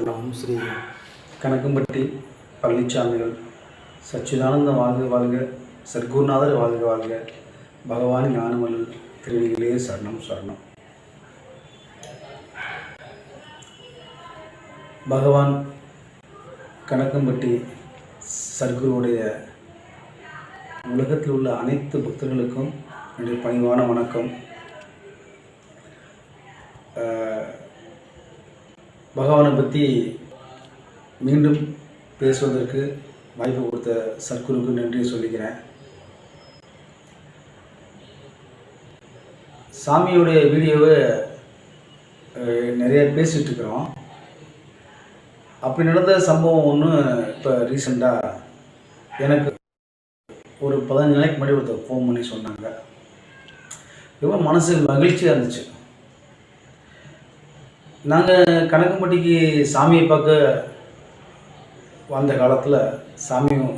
நாம் ஸ்ரீ கணக்கம்பட்டி பழனிசாமிகள் சச்சிதானந்த வாழ்க வாழ்க சர்க்குருநாதர் வாழ்க வாழ்க பகவான் ஞானமல் திருவிகளே சரணம் சரணம். பகவான் கணக்கம்பட்டி சர்க்குருவுடைய உலகத்தில் உள்ள அனைத்து பக்தர்களுக்கும் என்னுடைய பணிவான வணக்கம். பகவானை பற்றி மீண்டும் பேசுவதற்கு வாய்ப்பு கொடுத்த சர்க்குருக்கு நன்றி சொல்லிக்கிறேன். சாமியுடைய வீடியோவை நிறைய பேசிகிட்டு இருக்கிறோம். அப்படி நடந்த சம்பவம் ஒன்று இப்போ ரீசெண்டாக எனக்கு ஒரு பதினஞ்சு நாளைக்கு முன்னாடி ஒருத்தர் ஃபோன் பண்ணி சொன்னாங்க. ரொம்ப மனசு மகிழ்ச்சியாக இருந்துச்சு. நாங்கள் கணக்கம்பட்டிக்கு சாமியை பார்க்க வந்த காலத்தில் சாமியும்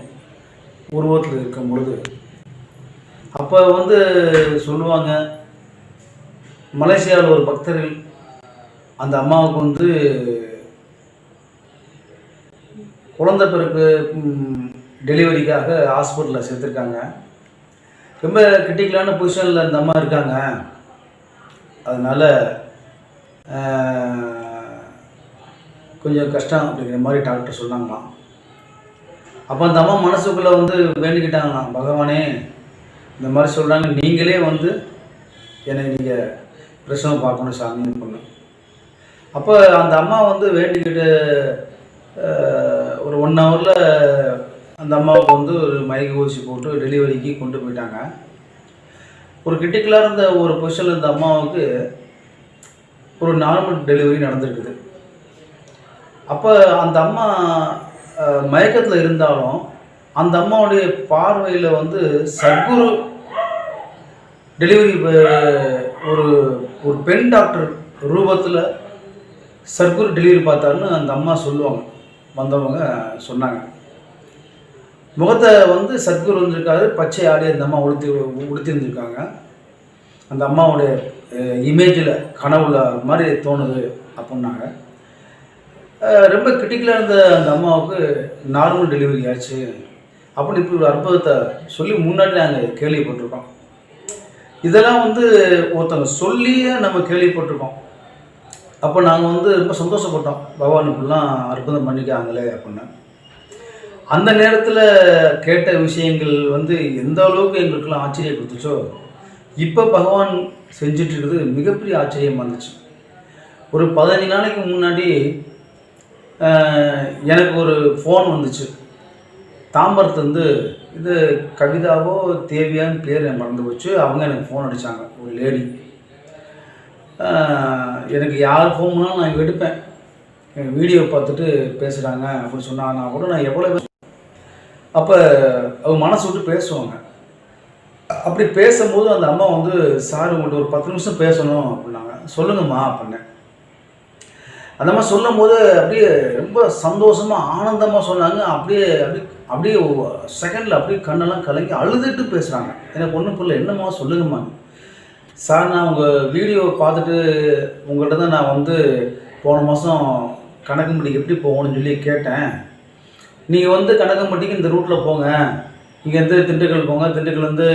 உருவத்தில் இருக்கும் பொழுது அப்போ வந்து சொல்லுவாங்க மலேசியாவில் ஒரு பக்தர்கள் அந்த அம்மாவுக்கு வந்து குழந்தை பிறப்பு டெலிவரிக்காக ஹாஸ்பிட்டலில் சேர்த்துருக்காங்க. ரொம்ப கிரிட்டிக்கலான பொசிஷனில் அந்த அம்மா இருக்காங்க. அதனால் கொஞ்சம் கஷ்டம் அப்படிங்கிற மாதிரி டாக்டர் சொன்னாங்களாம். அப்போ அந்த அம்மா மனசுக்குள்ளே வந்து வேண்டிக்கிட்டாங்களாம் பகவானே இந்த மாதிரி சொல்கிறாங்க நீங்களே வந்து என்னை நீங்கள் பிரசவம் பார்க்கணும் சாமின்னு பண்ணு அப்போ அந்த அம்மா வந்து வேண்டிக்கிட்டு ஒரு ஒன் ஹவரில் அந்த அம்மாவுக்கு வந்து ஒரு மயக்க ஊசி போட்டு டெலிவரிக்கு கொண்டு போயிட்டாங்க. ஒரு கிரிட்டிக்கலாக இருந்த ஒரு பொசிஷனில் இருந்த அம்மாவுக்கு ஒரு நார்மல் டெலிவரி நடந்திருக்குது. அப்போ அந்த அம்மா மயக்கத்தில் இருந்தாலும் அந்த அம்மாவுடைய பார்வையில் வந்து சத்குரு டெலிவரி ஒரு ஒரு பெண் டாக்டர் ரூபத்தில் சர்க்குரு டெலிவரி பார்த்தாருன்னு அந்த அம்மா சொல்லுவாங்க. வந்தவங்க சொன்னாங்க. முகத்தை வந்து சத்குரு வந்திருக்காரு பச்சை ஆடி அந்த அம்மா உடுத்தி உடுத்திருந்துருக்காங்க. அந்த அம்மாவுடைய இமேஜில் கனவுல மாதிரி தோணுது அப்படின்னாங்க. ரொம்ப கிரிட்டிக்கலாக இருந்த அந்த அம்மாவுக்கு நார்மல் டெலிவரி ஆச்சு. அப்படின்னு இப்படி ஒரு அற்புதத்தை சொல்லி முன்னாடி நாங்கள் கேள்விப்பட்டிருக்கோம். இதெல்லாம் வந்து ஒருத்தவங்க சொல்லியே நம்ம கேள்விப்பட்டிருக்கோம். அப்போ நாங்கள் வந்து ரொம்ப சந்தோஷப்பட்டோம். பகவான் இப்படிலாம் அற்புதம் பண்ணிக்காங்களே அப்படின்னு. அந்த நேரத்தில் கேட்ட விஷயங்கள் வந்து எந்த அளவுக்கு எங்களுக்கெல்லாம் ஆச்சரியம் கொடுத்துச்சோ இப்போ பகவான் செஞ்சுட்டு இருக்கிறது மிகப்பெரிய ஆச்சரியமாக இருந்துச்சு ஒரு பதினஞ்சு நாளைக்கு முன்னாடி எனக்கு ஒரு ஃபோன் வந்துச்சு. தாம்பரத்துலேருந்து இது கவிதாவோ தேவியான்னு பேர் மறந்து போச்சு. அவங்க எனக்கு ஃபோன் அடித்தாங்க ஒரு லேடி எனக்கு யார் ஃபோன் பண்ணாலும் நான் எடுப்பேன். என் வீடியோ பார்த்துட்டு பேசுகிறாங்க அப்படின்னு சொன்னாங்கன்னா கூட நான் எவ்வளோ அப்போ அவங்க மனசு விட்டு பேசுவாங்க. அப்படி பேசும்போது அந்த அம்மா வந்து சார் உங்கள்கிட்ட ஒரு பத்து நிமிஷம் பேசணும் அப்படின்னாங்க. சொல்லுங்கம்மா அப்படின்னேன். அந்த மாதிரி சொல்லும் போது அப்படியே ரொம்ப சந்தோஷமாக ஆனந்தமாக சொன்னாங்க. அப்படியே அப்படியே அப்படியே செகண்டில் அப்படியே கண்ணெல்லாம் கலங்கி அழுதுட்டு பேசுகிறாங்க எனக்கு ஒன்றும் புரியல. என்னம்மா? சொல்லுங்கம்மா. சார் நான் உங்கள் வீடியோ பார்த்துட்டு உங்கள்கிட்ட தான் நான் வந்து போன மாதம் கணக்கம்பட்டிக்கு எப்படி போகணும்னு சொல்லி கேட்டேன். நீங்கள் வந்து கணக்கம்பட்டிக்கு இந்த ரூட்டில் போங்க. இங்கேருந்து திண்டுக்கல் போங்க. திண்டுக்கல்லேருந்து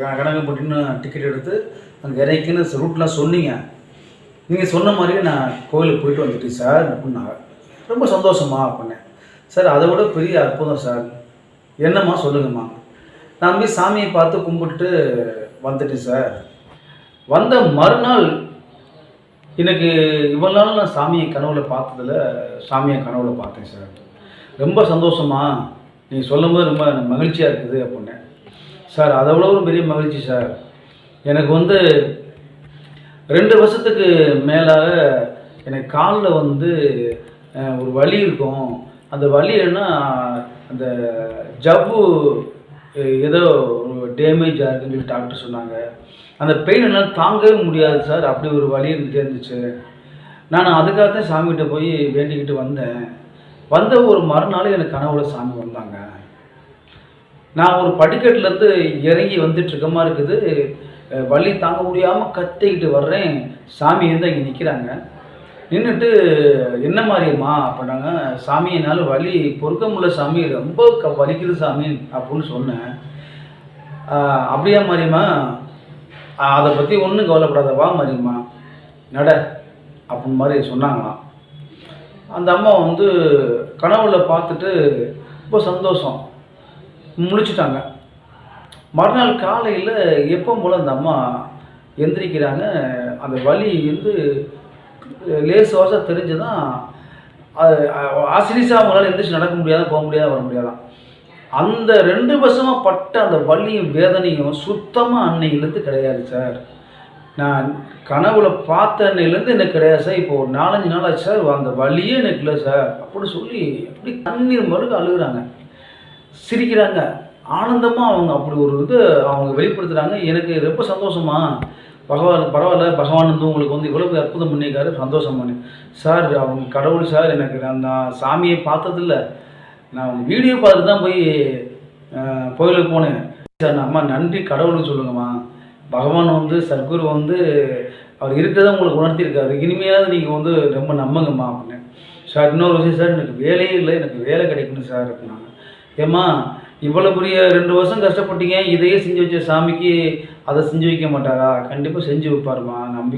கணக்கம்பட்டின்னு டிக்கெட் எடுத்து அங்கே இறக்கின்னு ரூட்லாம் சொன்னீங்க. நீங்கள் சொன்ன மாதிரியே நான் கோயிலுக்கு போயிட்டு வந்துட்டேன் சார் அப்படின்னாங்க ரொம்ப சந்தோஷமா அப்படின்னேன் சார் அதை விட பெரிய அற்புதம் சார். என்னம்மா சொல்லுங்கம்மா. நான் போய் சாமியை பார்த்து கும்பிட்டுட்டு வந்துட்டேன் சார். வந்த மறுநாள் எனக்கு இவ்வளோ நாள் நான் சாமியை கனவுல பார்த்ததில் சாமியை கனவுல பார்த்தேன் சார். ரொம்ப சந்தோஷமா நீங்கள் சொல்லும்போது ரொம்ப மகிழ்ச்சியாக இருக்குது அப்படின்னேன் சார் அதை விட ஒரு பெரிய மகிழ்ச்சி சார். எனக்கு வந்து ரெண்டு வருஷத்துக்கு மேலாக எனக்கு காலில் வந்து ஒரு வலி இருக்கும். அந்த வலி என்ன அந்த ஜவ்வு ஏதோ ஒரு டேமேஜ் ஆகுதுன்னு சொல்லி டாக்டர் சொன்னாங்க. அந்த பெயின் என்னால் தாங்கவே முடியாது சார். அப்படி ஒரு வலி இருந்துகிட்டே இருந்துச்சு. நான் அதுக்காக தான் சாமிகிட்ட போய் வேண்டிக்கிட்டு வந்தேன். வந்த ஒரு மறுநாள் எனக்கு கனவுல சாமி வந்தாங்க. நான் ஒரு படிக்கட்டுலேருந்து இறங்கி வந்துட்டு இருக்க மாதிரி இருக்குது. வழி வலி தாங்க முடியாமல் கத்திக்கிட்டு வர்றேன். சாமி வந்து அங்கே நிற்கிறாங்க நின்றுட்டு என்ன மாதிரியம்மா அப்படின்னாங்க சாமி என்னால் வலி பொறுக்க முடியல சாமி. ரொம்ப க வலிக்குது சாமி அப்படின்னு சொன்னேன். அப்படியா மாரியம்மா? அதை பற்றி ஒன்றும் கவலைப்படாத வா நட அப்படின்னு மாதிரி சொன்னாங்களாம். அந்த அம்மா வந்து கனவுல பார்த்துட்டு ரொம்ப சந்தோஷம். முழிச்சிட்டாங்க மறுநாள் காலையில் எப்போ போல் அந்த அம்மா எந்திரிக்கிறாங்க அந்த வலி வந்து லேசு வாசம் தெரிஞ்சு தான் அது ஆசிரியஸாக அவங்களால எந்திரிச்சு நடக்க முடியாத போக முடியாத வர முடியாதான். அந்த ரெண்டு வருஷமாக பட்ட அந்த வலியும் வேதனையும் சுத்தமாக அன்னையிலேருந்து கிடையாது சார். நான் கனவுல பார்த்த அன்னையிலேருந்து எனக்கு கிடையாது சார். இப்போ ஒரு நாலஞ்சு நாள் ஆச்சு சார். அந்த வலியே எனக்கு இல்லை சார். அப்படின்னு சொல்லி அப்படி கண்ணீர் மருக அழுகுறாங்க. சிரிக்கிறாங்க. ஆனந்தமாக அவங்க அப்படி ஒரு இது அவங்க வெளிப்படுத்துகிறாங்க எனக்கு ரொம்ப சந்தோஷமா. பகவான் பரவாயில்ல. பகவான் வந்து உங்களுக்கு வந்து இவ்வளவு அற்புதம் பண்ணியிருக்காரு. சந்தோஷம் பண்ணி. சார் அவங்க கடவுள் சார் எனக்கு நான் நான் சாமியை பார்த்ததில்ல. நான் வீடியோ பார்த்து தான் போய் கோயிலுக்கு போனேன். சார் நான் அம்மா நன்றி. கடவுளுக்கு சொல்லுங்கம்மா. பகவான் வந்து சத்குரு வந்து அவர் இருக்கிறத உங்களுக்கு உணர்த்தியிருக்காரு. இனிமையாவது நீங்கள் வந்து ரொம்ப நம்புங்கம்மா அப்படின்னு. சார் இன்னொரு விஷயம் சார் எனக்கு வேலையே இல்லை எனக்கு வேலை கிடைக்கணும் சார் அப்படின்னாங்க. ஏம்மா இவ்வளோ பெரிய ரெண்டு வருஷம் கஷ்டப்பட்டீங்க இதையே செஞ்சு வச்ச சாமிக்கு அதை செஞ்சு வைக்க மாட்டாரா? கண்டிப்பாக செஞ்சு வைப்பாருமா நம்பி